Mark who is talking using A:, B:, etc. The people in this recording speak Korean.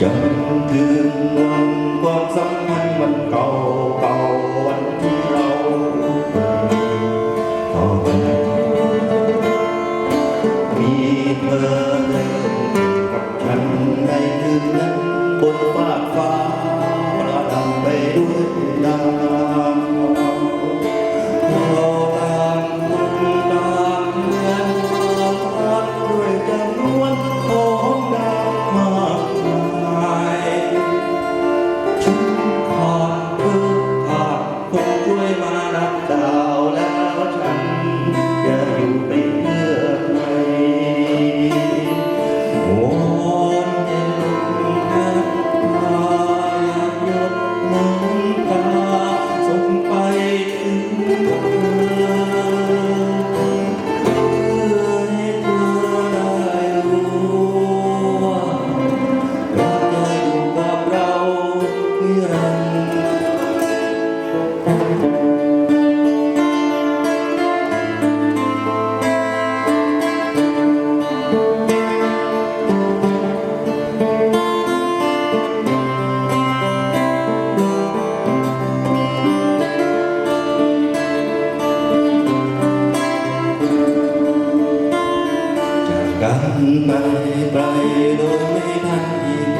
A: Yeah. càng bay bay đôi bàn đi